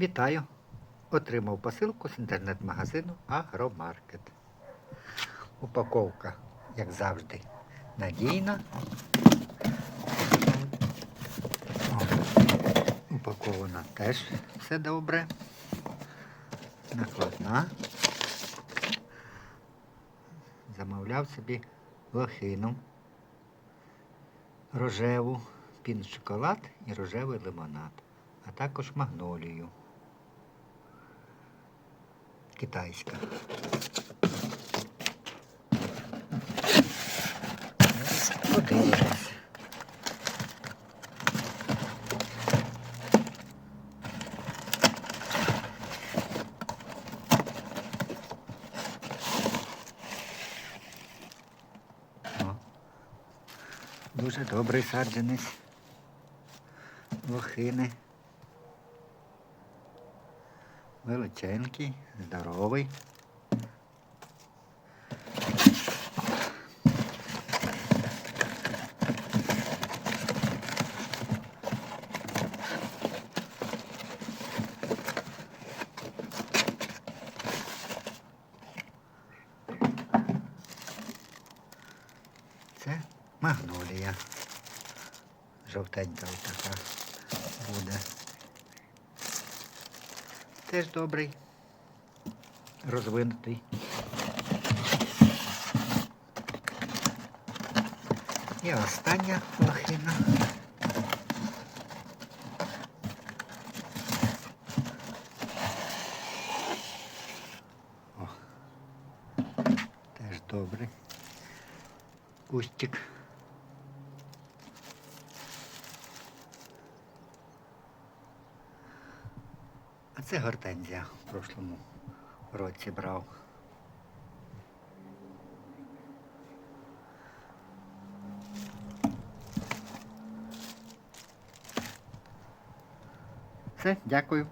Вітаю! Отримав посилку з інтернет-магазину Агромаркет. Упаковка, як завжди, надійна. Упакована теж все добре. Накладна. Замовляв собі лохину, рожеву, пін шоколад і рожевий лимонад, а також магнолію. Китайська. Подивимось. Дуже добрий саджанець. Лохини. Величенький, здоровий. Це магнолія. Жовтенька така буде. Теж добрий, розвинутий. І остання лохина. О, теж добрий. Кустик. А це гортензія в прошлому році брав. Все, дякую.